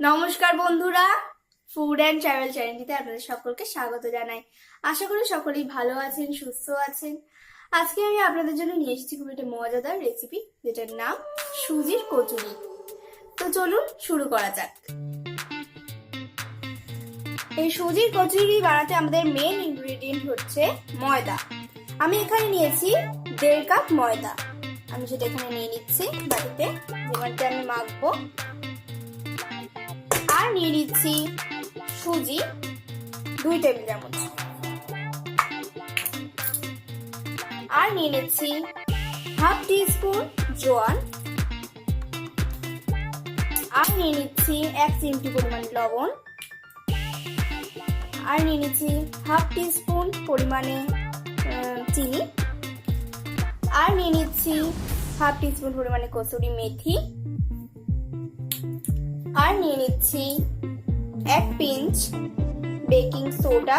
নমস্কার বন্ধুরা food and travel চ্যানেলটিতে আপনাদের সকলকে স্বাগত জানাই। আশা করি সকলেই ভালো আছেন, সুস্থ আছেন। আজকে আমি আপনাদের জন্য নিয়ে এসেছি খুব একটা মজাদার রেসিপি যেটার নাম সুজির কচুরি। তো চলুন শুরু করা যাক। এই সুজির কচুরি বানাতে আমাদের মেন ইনগ্রেডিয়েন্ট হচ্ছে ময়দা। আমি এখানে নিয়েছি দেড় কাপ ময়দা। আমি সেটা এখানে নিয়ে নিচ্ছি বাড়িতে যেখানটা আমি মাখবো। নিয়ে নিচ্ছি সুজি দুই টেবিল চামচ। আর নিয়ে নিচ্ছি হাফ স্পুন জোয়ান। আর নিয়ে নিচ্ছি এক চিমটি পরিমাণ লবণ। আর নিয়ে নিচ্ছি হাফ স্পুন পরিমাণে চিনি। আর নিয়ে নিচ্ছি হাফ স্পুন পরিমাণে কসুরি মেথি। আর নিয়ে নিচ্ছি এক পিঞ্চ বেকিং সোডা।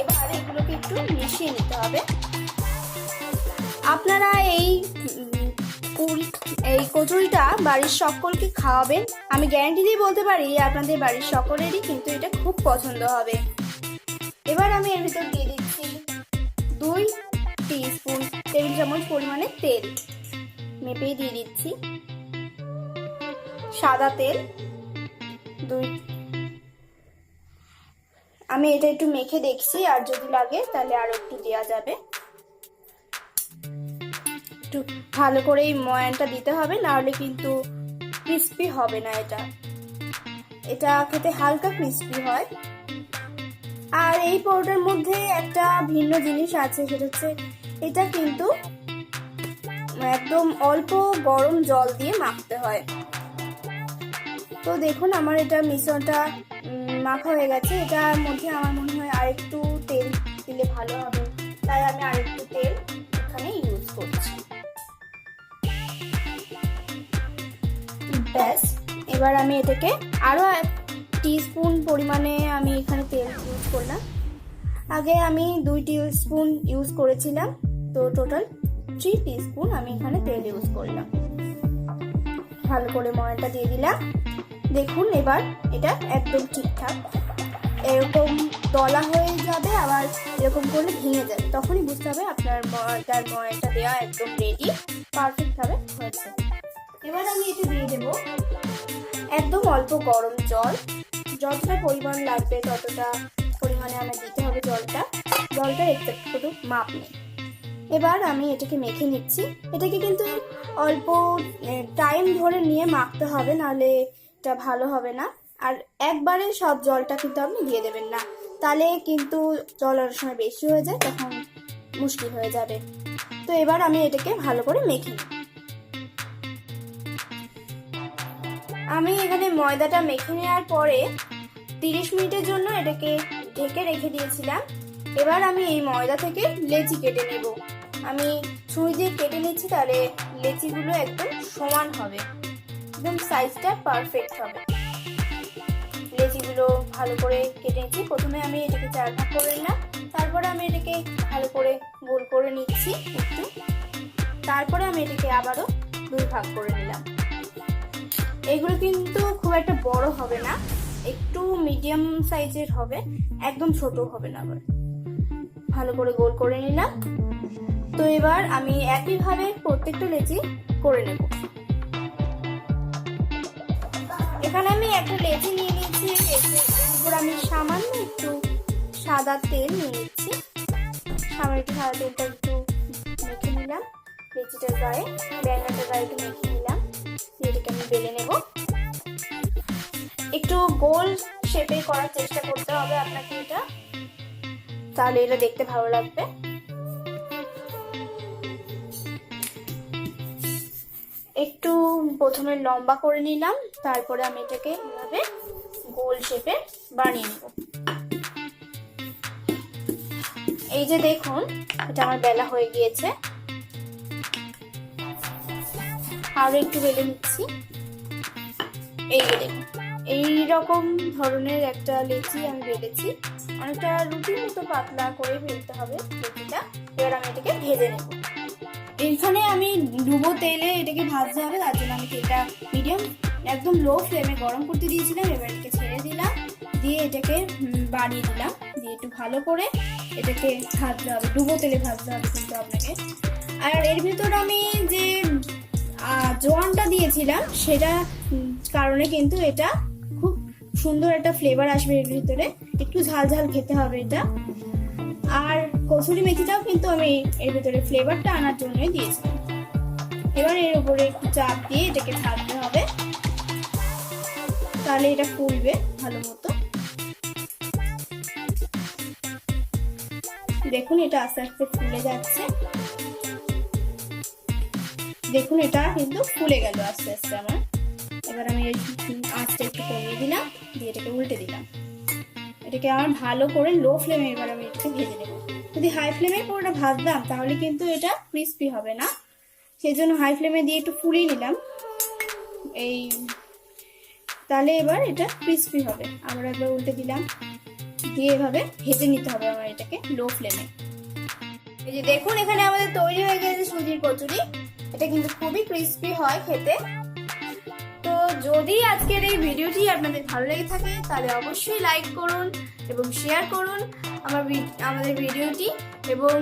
এবার এগুলোকে একটু মিশিয়ে নিতে হবে। আপনারা এই পুরি, এই কচুরিটা বাড়ির সকলকে খাওয়াবেন। আমি গ্যারান্টি দিয়ে বলতে পারি, আপনাদের বাড়ির সকলেরই কিন্তু এটা খুব পছন্দ হবে। এবার আমি এর ভিতর দিয়ে দিচ্ছি দুই স্পুন টেবিল চামচ পরিমাণে তেল। মেপে দিয়ে দিচ্ছি। সাদা তেল, দুই আমি এটা একটু মেখে দেখছি, আর যদি লাগে তাহলে আরও একটু দেওয়া যাবে। একটু ভালো করে এই ময়ানটা দিতে হবে, না হলে কিন্তু ক্রিস্পি হবে না এটা। এটা খেতে হালকা ক্রিস্পি হয়। আর এই পাউডার মধ্যে একটা ভিন্ন জিনিস আছে, সেটা হচ্ছে এটা কিন্তু একদম অল্প গরম জল দিয়ে মাখতে হয়। তো দেখুন, আমার এটা মিশ্রণটা মাখা হয়ে গেছে। এটার মধ্যে আমার মনে হয় আরেকটু তেল দিলে ভালো হবে। তাই আমি আরেকটু তেল এখানে ইউজ করছি। ব্যাস, এবার আমি এটাকে আরও এক স্পুন পরিমাণে আমি এখানে তেল ইউজ করলাম। আগে আমি দুই স্পুন ইউজ করেছিলাম। তো টোটাল থ্রি স্পুন আমি এখানে তেল ইউজ করলাম। ভালো করে ময়নটা দিয়ে দিলাম। দেখুন এবার এটা একদম ঠিকঠাক। এরকম দলা হয়ে যাবে, আবার এরকম করলে ভেঙে যাবে। তখনই বুঝতে হবে আপনার ময়দার ময়নটা দেওয়া একদম রেডি পারফেক্ট ভাবে হয়েছে এবার আমি এটা দিয়ে দেবো একদম অল্প গরম জল। যতটা পরিমাণ লাগবে ততটা পরিমাণে আমার দিতে হবে জলটা। জলটার একটু মাপ নেই এবার আমি এটাকে মেখে নিচ্ছি। এটাকে কিন্তু অল্প টাইম ধরে নিয়ে মাখতে হবে, নাহলে এটা ভালো হবে না। আর একবারে সব জলটা কিন্তু আপনি দিয়ে দেবেন না। তাহলে কিন্তু জল অনেক সময় বেশি হয়ে যায়, তখন মুশকিল হয়ে যাবে। তো এবার আমি এটাকে ভালো করে মেখে আমি এখানে ময়দাটা মেখে নেওয়ার পরে তিরিশ মিনিটের জন্য এটাকে ঢেকে রেখে দিয়েছিলাম। এবার আমি এই ময়দা থেকে লেচি কেটে নেব। আমি ছুরি দিয়ে কেটে নিচ্ছি, তাহলে লেচিগুলো একদম সমান হবে। একদম সাইজটা পারফেক্ট হবে। লেচিগুলো ভালো করে কেটে নিচ্ছি। প্রথমে আমি এটাকে চার ভাগ করে নিলাম। তারপরে আমি এটাকে ভালো করে গোল করে নিচ্ছি একটু। তারপরে আমি এটাকে আবারও দুই ভাগ করে নিলাম। এগুলো কিন্তু খুব একটা বড় হবে না। একটু মিডিয়াম সাইজের হবে। একদম ছোট হবে না। আবার ভালো করে গোল করে নিলাম। তো এবার আমি একইভাবে প্রত্যেকটা লেচি করে নেব। এখানে আমি একটা লেচি নিয়ে লেচির উপর আমি সামান্য একটু সাদা তেল নিয়ে নিচ্ছি। সামান্য একটু সাদা তেলটা একটু মেখে নিলাম, লেচিটার গায়ে ব্যাঙ্গাটার গায়ে একটু মেখে নিলাম এটাকে আমি বেলে নেব। একটু গোল শেপে করার চেষ্টা করতে হবে আপনাকে এটা, তাহলে এটা দেখতে ভালো লাগবে। একটু প্রথমে লম্বা করে নিলাম, তারপরে আমি এটাকে এভাবে গোল শেপে বানিয়ে নেব। এই যে দেখুন, এটা আমার বেলা হয়ে গিয়েছে। আরও একটু বেলে নিচ্ছি। এই যে দেখুন এই রকম ধরনের একটা লেচি আমি বেলেছি। অনেকটা রুটির মতো পাতলা করে ফেলতে হবে, লেচিটা। এবার আমি এটাকে ভেজে নেব। এখানে আমি ডুবো তেলে এটাকে ভাজতে হবে, তার জন্য আমি তেলটা মিডিয়াম একদম লো ফ্লেমে গরম করতে দিয়েছিলাম, এবার এটাকে ছেড়ে দিলাম, দিয়ে এটাকে বাড়িয়ে দিলাম, দিয়ে একটু ভালো করে এটাকে ভাজতে হবে, ডুবো তেলে ভাজতে হবে কিন্তু আপনাকে। আর এর ভিতর আমি যে জোয়ানটা দিয়েছিলাম, সেটা কারণে কিন্তু এটা খুব সুন্দর একটা ফ্লেভার আসবে এর ভিতরে। একটু ঝাল ঝাল খেতে হবে এটা। আর কসুরি মেথিটাও কিন্তু আমি এর ভিতরে ফ্লেভারটা আনার জন্যই দিয়েছিলাম এবার এর উপরে একটু চাপ দিয়ে এটাকে ছাড়তে হবে। তাহলে এটা ফুলবে ভালো মতো। দেখুন এটা আস্তে আস্তে ফুলে যাচ্ছে। দেখুন এটা কিন্তু ফুলে গেল আস্তে আস্তে আমার। এবার আমি আঁচটা একটু কমিয়ে দিলাম, দিয়ে এটাকে উল্টে দিলাম। এটাকে আমার ভালো করে লো ফ্লেমে এবার আমি এটাকে ভেজে নেব। যদি হাই ফ্লেমে পুরোটা ভাজতাম, তাহলে কিন্তু এটা ক্রিস্পি হবে না। সেই জন্য হাই ফ্লেমে দিয়ে একটু ফুলিয়ে নিলাম। এই, তাহলে এবার এটা ক্রিস্পি হবে। আবার একবার উল্টে দিলাম। দিয়ে এভাবে ভেজে নিতে হবে আমার এটাকে লো ফ্লেমে। এই যে দেখুন, এখানে আমাদের তৈরি হয়ে গেছে সুজির কচুরি। এটা কিন্তু খুবই ক্রিস্পি হয় খেতে। যদি আজকের এই ভিডিওটি আপনাদের ভালো লেগে থাকে, তাহলে অবশ্যই লাইক করুন এবং শেয়ার করুন আমার আমাদের ভিডিওটি এবং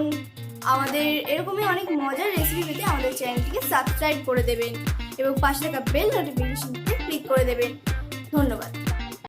আমাদের এরকমই অনেক মজার রেসিপি পেতে আমাদের চ্যানেলটিকে সাবস্ক্রাইব করে দেবেন এবং পাশে থাকা বেল নোটিফিকেশনটি ক্লিক করে দেবেন। ধন্যবাদ।